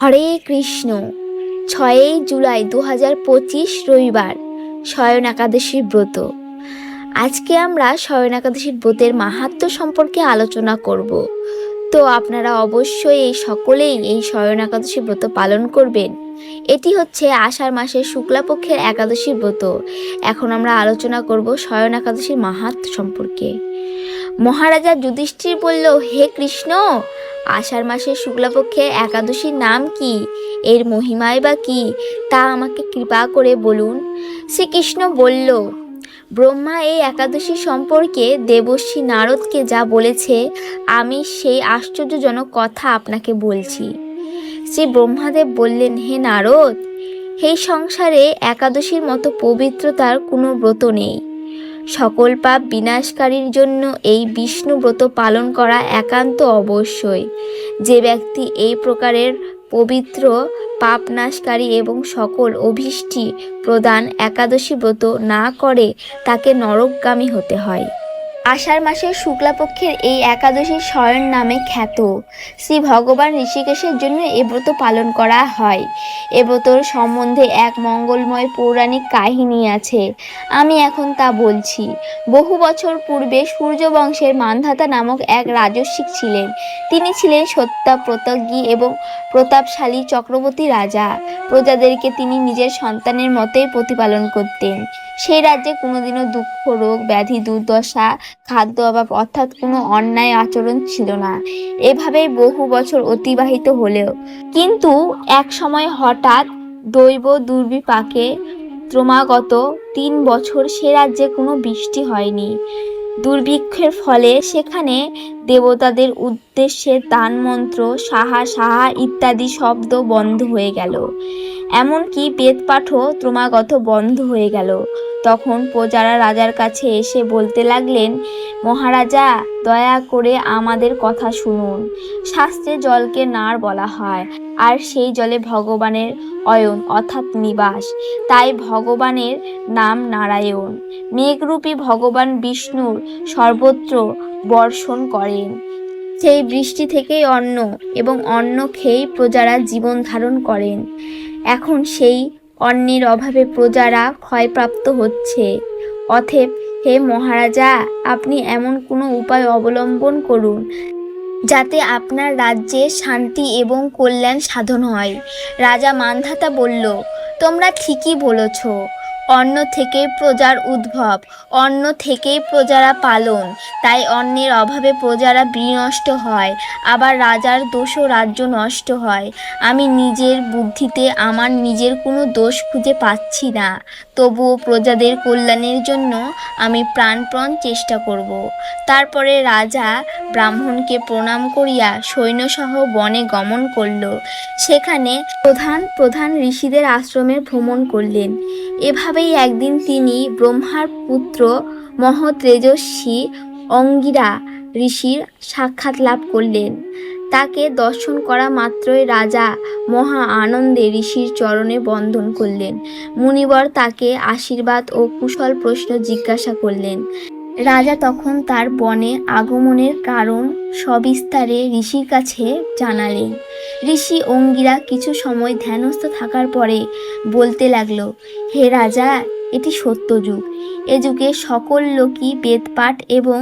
হরে কৃষ্ণ। ছয়ই জুলাই দু হাজার পঁচিশ রবিবার, শয়ন একাদশীর ব্রত। আজকে আমরা শয়ন একাদশীর ব্রতের মাহাত্ম্য সম্পর্কে আলোচনা করব। তো আপনারা অবশ্যই এই সকলেই এই শয়ন একাদশী ব্রত পালন করবেন। এটি হচ্ছে আষাঢ় মাসের শুক্লাপক্ষের একাদশী ব্রত। এখন আমরা আলোচনা করব শয়ন একাদশীর মাহাত্ম্য সম্পর্কে। মহারাজা যুধিষ্ঠির বলল, হে কৃষ্ণ আষাঢ় মাসের শুক্লাপক্ষে একাদশীর নাম কি? এর মহিমায় বা কি? তা আমাকে কৃপা করে বলুন। শ্রীকৃষ্ণ বলল, ব্রহ্মা এই একাদশী সম্পর্কে দেবশ্রী নারদকে যা বলেছে, আমি সেই আশ্চর্যজনক কথা আপনাকে বলছি। শ্রী ব্রহ্মাদেব বললেন, হে নারদ, এই সংসারে একাদশীর মতো পবিত্রতার কোনো ব্রত নেই। সকল পাপ বিনাশকারীর জন্য এই বিষ্ণু ব্রত পালন করা একান্ত অবশ্যই। যে ব্যক্তি এই প্রকারের পবিত্র, পাপনাশকারী এবং সকল অভীষ্টি প্রদান একাদশী ব্রত না করে, তাকে নরকগামী হতে হয়। আষাঢ় মাসের শুক্লাপক্ষের এই একাদশী শয়ন নামে খ্যাত। শ্রী ভগবান ঋষিকেশের জন্য এ ব্রত পালন করা হয়। এ ব্রতর সম্বন্ধে এক মঙ্গলময় পৌরাণিক কাহিনী আছে। আমি এখন তা বলছি। বহু বছর পূর্বে সূর্যবংশের মান্ধাতা নামক এক রাজস্বিক ছিলেন। তিনি ছিলেন সত্যা প্রতজ্ঞী এবং প্রতাপশালী চক্রবর্তী রাজা। প্রজাদেরকে তিনি নিজের সন্তানের মতোই প্রতিপালন করতেন। সেই রাজ্যে কোনোদিনও দুঃখ, রোগ, ব্যাধি, দুর্দশা খাদ্য অভাব অর্থাৎ কোনো অন্যায় আচরণ ছিল না। এভাবেই বহু বছর অতিবাহিত হলেও। কিন্তু এক সময় হঠাৎ দৈব দুর্বিপাকে ক্রমাগত তিন বছর সে রাজ্যে কোনো বৃষ্টি হয়নি। দুর্ভিক্ষের ফলে সেখানে দেবতাদের উদ্দেশ্যে দান মন্ত্র সাহা সাহা ইত্যাদি শব্দ বন্ধ হয়ে গেল। এমনকি বেদপাঠও ক্রমাগত বন্ধ হয়ে গেল। তখন প্রজারা রাজার কাছে এসে বলতে লাগলেন, মহারাজা, দয়া করে আমাদের কথা শুনুন। শাস্ত্রে জলকে নার বলা হয়, আর সেই জলে ভগবানের অয়ন অর্থাৎ নিবাস। তাই ভগবানের নাম নারায়ণ। মেঘরূপী ভগবান বিষ্ণুর সর্বত্র বর্ষণ করেন। সেই বৃষ্টি থেকেই অন্ন এবং অন্ন খেয়েই প্রজারা জীবন ধারণ করেন। এখন সেই অন্নের অভাবে প্রজারা ক্ষয়প্রাপ্ত হচ্ছে। অথেব হে মহারাজা, আপনি এমন কোনো উপায় অবলম্বন করুন, যাতে আপনার রাজ্যে শান্তি এবং কল্যাণ সাধন হয়। রাজা মান্ধাতা বলল, তোমরা ঠিকই বলেছ। অন্ন থেকে প্রজার উদ্ভব, অন্ন থেকেই প্রজারা পালন। তাই অন্নের অভাবে প্রজারা বিনষ্ট হয়, আবার রাজার দোষও রাজ্য নষ্ট হয়। আমি নিজের বুদ্ধিতে আমার নিজের কোনো দোষ খুঁজে পাচ্ছি না। তবুও প্রজাদের কল্যাণের জন্য আমি প্রাণপণ চেষ্টা করব। তারপরে রাজা ব্রাহ্মণকে প্রণাম করিয়া সৈন্যসহ বনে গমন করল। সেখানে প্রধান প্রধান ঋষিদের আশ্রমে ভ্রমণ করলেন। এভাবেই একদিন তিনি ব্রহ্মার পুত্র মহৎ মহতেজস্বী অঙ্গিরা ঋষির সাক্ষাৎ লাভ করলেন। তাকে দর্শন করা মাত্রই রাজা মহা আনন্দে ঋষির চরণে বন্ধন করলেন। মুনিবর তাকে আশীর্বাদ ও কুশল প্রশ্ন জিজ্ঞাসা করলেন। রাজা তখন তার বনে আগমনের কারণ সবিস্তারে ঋষির কাছে জানালেন। ঋষি অঙ্গিরা কিছু সময় ধ্যানস্থ থাকার পরে বলতে লাগল, হে রাজা, এটি সত্য যুগ এ যুগে সকল লোকই বেদপাঠ এবং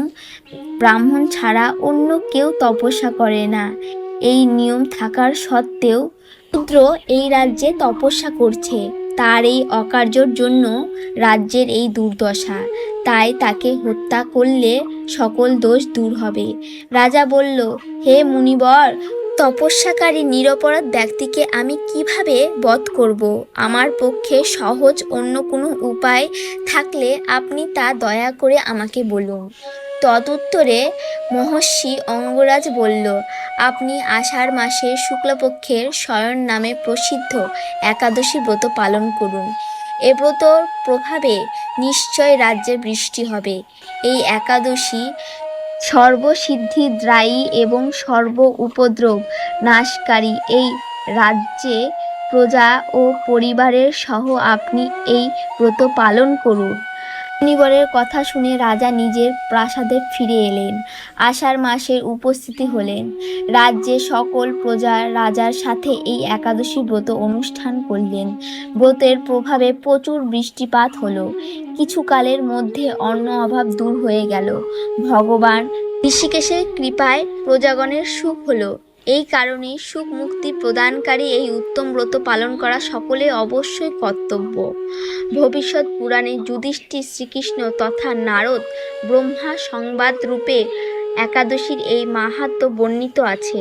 ব্রাহ্মণ ছাড়া অন্য কেউ তপস্যা করে না। এই নিয়ম থাকার সত্ত্বেও শূদ্র এই রাজ্যে তপস্যা করছে। তার এই অকার্যর জন্য রাজ্যের এই দুর্দশা। তাই তাকে হত্যা করলে সকল দোষ দূর হবে। রাজা বলল, হে মুনিবর, তপস্যাকারী নিরপরাধ ব্যক্তিকে আমি কীভাবে বধ করব? আমার পক্ষে সহজ অন্য কোনো উপায় থাকলে আপনি তা দয়া করে আমাকে বলুন। তদুত্তরে মহর্ষি অঙ্গরাজ বলল, আপনি আষাঢ় মাসের শুক্লপক্ষের শয়ন নামে প্রসিদ্ধ একাদশী ব্রত পালন করুন। এ ব্রতর প্রভাবে নিশ্চয় রাজ্যে বৃষ্টি হবে। এই একাদশী সর্বসিদ্ধি দ্রায়ী এবং সর্ব উপদ্রব নাশকারী এই রাজ্যে প্রজা ও পরিবারের সহ আপনি এই ব্রত পালন করুন। মুনিবরের কথা শুনে রাজা নিজের প্রাসাদে ফিরে এলেন। আষাঢ় মাসের উপস্থিতি হলেন। রাজ্যে সকল প্রজা রাজার সাথে এই একাদশী ব্রত অনুষ্ঠান করলেন। ব্রতের প্রভাবে প্রচুর বৃষ্টিপাত হলো। কিছুকালের মধ্যে অন্ন অভাব দূর হয়ে গেল। ভগবান ঋষিকেশের কৃপায় প্রজাগণের সুখ হলো। এই কারণে সুখ মুক্তি প্রদানকারী এই উত্তম ব্রত পালন করা সকলে অবশ্যই কর্তব্য। ভবিষ্যৎ পুরাণে যুধিষ্ঠির শ্রীকৃষ্ণ তথা নারদ ব্রহ্মা সংবাদ রূপে একাদশীর এই মাহাত্ম বর্ণিত আছে।